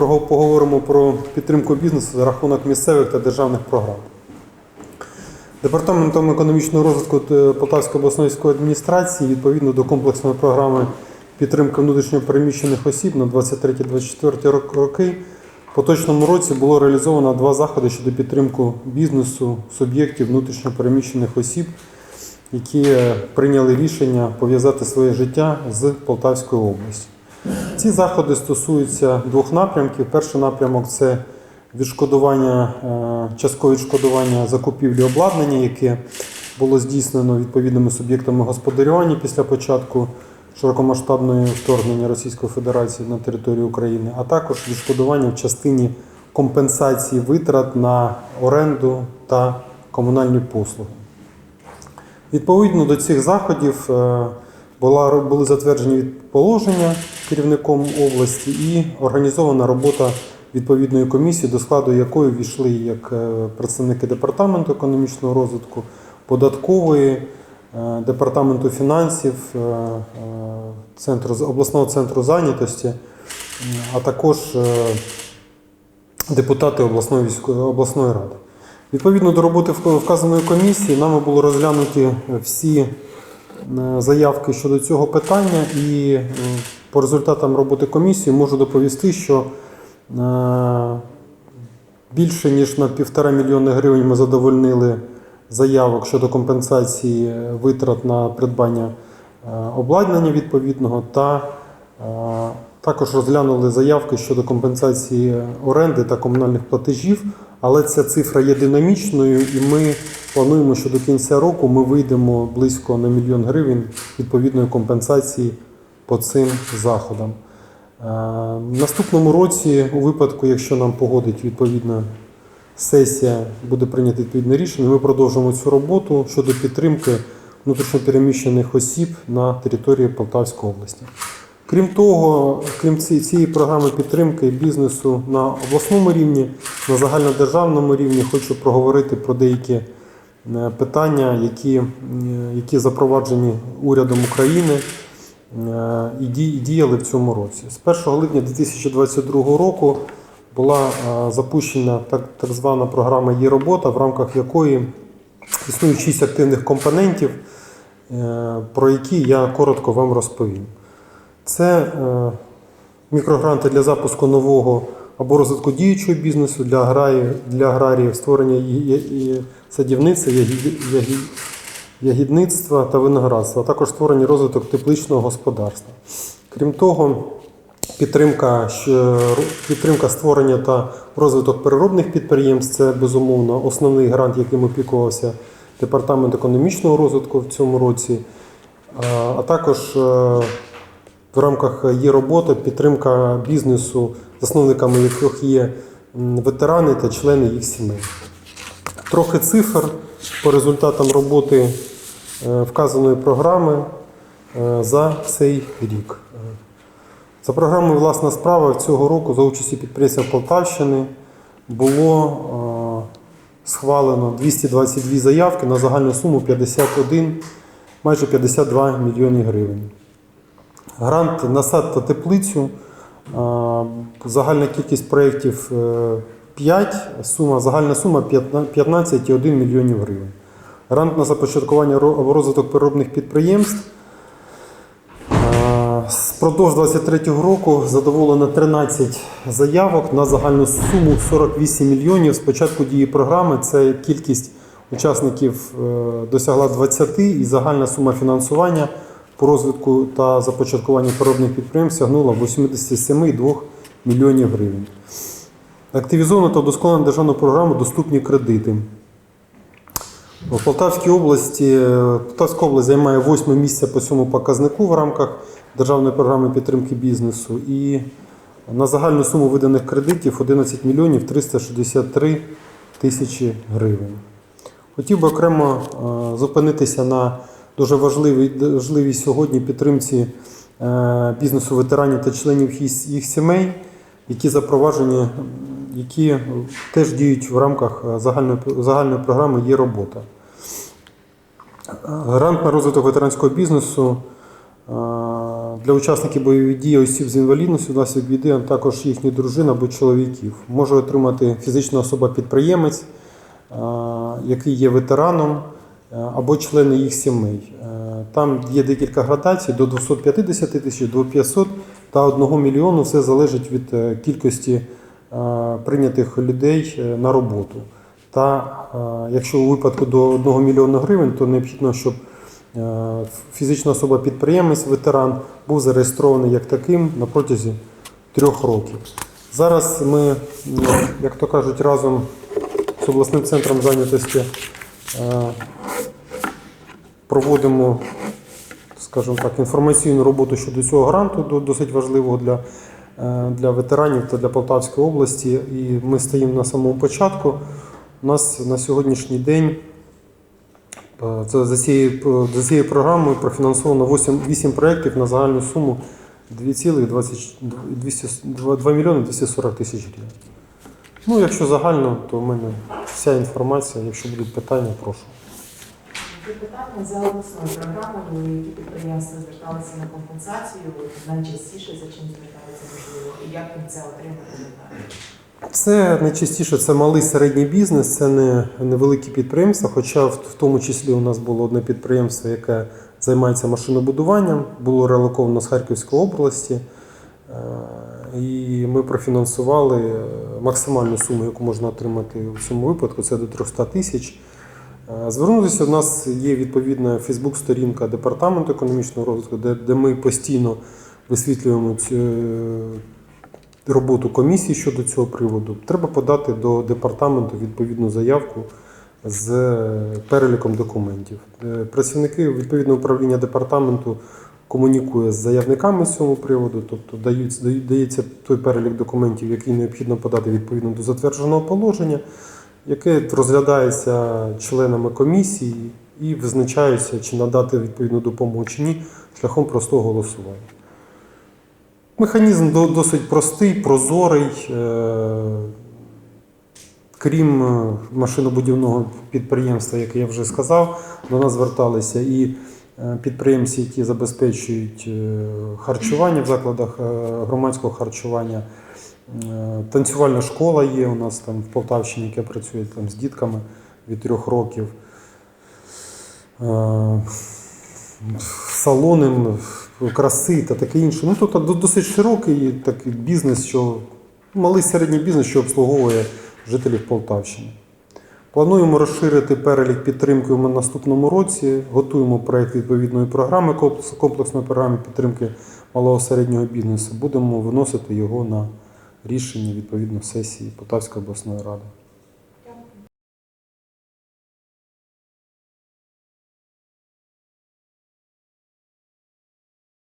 пого- поговоримо про підтримку бізнесу за рахунок місцевих та державних програм. Департаментом економічного розвитку Полтавської обласної адміністрації відповідно до комплексної програми підтримки внутрішньо переміщених осіб на 23-24 роки в поточному році було реалізовано два заходи щодо підтримки бізнесу суб'єктів внутрішньо переміщених осіб, які е, прийняли рішення пов'язати своє життя з Полтавською областю. Ці заходи стосуються двох напрямків. Перший напрямок це відшкодування, е, часткове відшкодування закупівлі обладнання, яке було здійснено відповідними суб'єктами господарювання після початку широкомасштабного вторгнення Російської Федерації на територію України, а також відшкодування в частині компенсації витрат на оренду та комунальні послуги. Відповідно до цих заходів е, були затверджені положення керівником області і організована робота відповідної комісії, до складу якої війшли як е, представники департаменту економічного розвитку, податкової, е, департаменту фінансів, е, центру, обласного центру зайнятості, а також депутати обласної військової обласної ради. Відповідно до роботи вказаної комісії, нами було розглянуті всі заявки щодо цього питання, і по результатам роботи комісії можу доповісти, що е, більше ніж на півтора мільйони гривень ми задовольнили заявок щодо компенсації е, витрат на придбання е, обладнання відповідного та також розглянули заявки щодо компенсації оренди та комунальних платежів, але ця цифра є динамічною, і ми плануємо, що до кінця року ми вийдемо близько на мільйон гривень відповідної компенсації по цим заходам. Е, В наступному році, у випадку, якщо нам погодить відповідна сесія, буде прийнято відповідне рішення, ми продовжимо цю роботу щодо підтримки внутрішньопереміщених осіб на території Полтавської області. Крім того, крім цієї програми підтримки бізнесу на обласному рівні, на загальнодержавному рівні, хочу проговорити про деякі е, питання, які, які запроваджені урядом України е, і діяли в цьому році. З 1 липня 2022 року була е, запущена так, так звана програма Є робота, в рамках якої існує шість активних компонентів, е, про які я коротко вам розповім. Це е, мікрогранти для запуску нового або розвитку діючого бізнесу для аграріїв, для аграріїв створення садівництва, ягідництва та виноградства, а також створення розвиток тепличного господарства. Крім того, підтримка, підтримка створення та розвиток переробних підприємств це безумовно основний грант, яким опікувався департамент економічного розвитку в цьому році. А також е, в рамках є робота підтримка бізнесу, засновниками яких є ветерани та члени їх сімей. Трохи цифр по результатам роботи е, вказаної програми е, за цей рік. За програмою Власна справа цього року за участі підприємців Полтавщини було е, схвалено 222 заявки на загальну суму 51, майже 52 мільйони гривень. Грант на сад та теплицю. Загальна кількість проєктів 5, сума, загальна сума 15,1 мільйонів гривень. Грант на започаткування розвиток переробних підприємств. Впродовж 2023 року задоволено 13 заявок на загальну суму 48 мільйонів. З початку дії програми це кількість учасників е, досягла 20 і загальна сума фінансування по розвитку та започаткуванню переробних підприємств сягнула 87,2 мільйонів гривень. Активізовано та вдосконалено державну програму Доступні кредити. В Полтавській області е, Полтавська область займає восьме місце по цьому показнику в рамках державної програми підтримки бізнесу. І на загальну суму виданих кредитів 11 мільйонів 363 тисячі гривень. Хотів би окремо е, зупинитися на дуже важливій, важливій сьогодні підтримці е, бізнесу ветеранів та членів їх- сімей, які запроваджені, які теж діють в рамках е, загальної, загальної програми Є робота. Грант на розвиток ветеранського бізнесу е, Для учасників бойових дій осіб з інвалідністю внаслідок війни, а також їхніх дружин або чоловіків. Може отримати фізична особа-підприємець, е, який є ветераном, е, або члени їх сімей. Е, Там є декілька градацій до 250 тисяч, до 500 та 1 мільйону. Все залежить від е, кількості е, прийнятих людей е, на роботу. Та е, якщо у випадку до 1 мільйона гривень, то необхідно, щоб е, фізична особа-підприємець, ветеран, був зареєстрований як таким на протязі трьох років. Зараз ми, як то кажуть, разом з обласним центром зайнятості е, проводимо, скажімо так, інформаційну роботу щодо цього гранту, досить важливого для, е, для ветеранів та для Полтавської області. І ми стоїмо на самому початку. У нас на сьогоднішній день е, це за цією, за цією програмою профінансовано 8, 8 проєктів на загальну суму 2,2 мільйони 240 тисяч гривень. Ну, якщо загально, то в мене вся інформація. Якщо будуть питання, прошу. Питання за обласною програмою, які підприємства зверталися на компенсацію, найчастіше за чим зверталися можливо, і як їм це отримати? Це найчастіше це малий середній бізнес, це не невеликі підприємства. Хоча в, в тому числі у нас було одне підприємство, яке займається машинобудуванням, було релоковано з Харківської області. Е, І ми профінансували е, максимальну суму, яку можна отримати у цьому випадку, це до 300 тисяч. Е, Звернутися у нас є відповідна Фейсбук-сторінка департаменту економічного розвитку, де, де ми постійно висвітлюємо цю е, роботу комісії щодо цього приводу. Треба подати до департаменту відповідну заявку з е, переліком документів. Працівники відповідного управління департаменту комунікує з заявниками з цього приводу, тобто дають- дається той перелік документів, який необхідно подати відповідно до затвердженого положення, яке розглядається членами комісії і визначається, чи надати відповідну допомогу чи ні, шляхом простого голосування. Механізм досить простий, прозорий. Е, Крім е, машинобудівного підприємства, яке я вже сказав, до нас зверталися і е, підприємці, які забезпечують харчування в закладах громадського харчування. Е, Танцювальна школа є у нас там в Полтавщині, яка працює там з дітками від трьох років. Е, салони краси та таке інше. Ну, до- досить широкий такий бізнес, що малий середній бізнес, що обслуговує жителів Полтавщини. Плануємо розширити перелік підтримки в наступному році. Готуємо проєкт відповідної програми, комплексної програми підтримки малого середнього бізнесу. Будемо виносити його на рішення відповідно сесії Полтавської обласної ради.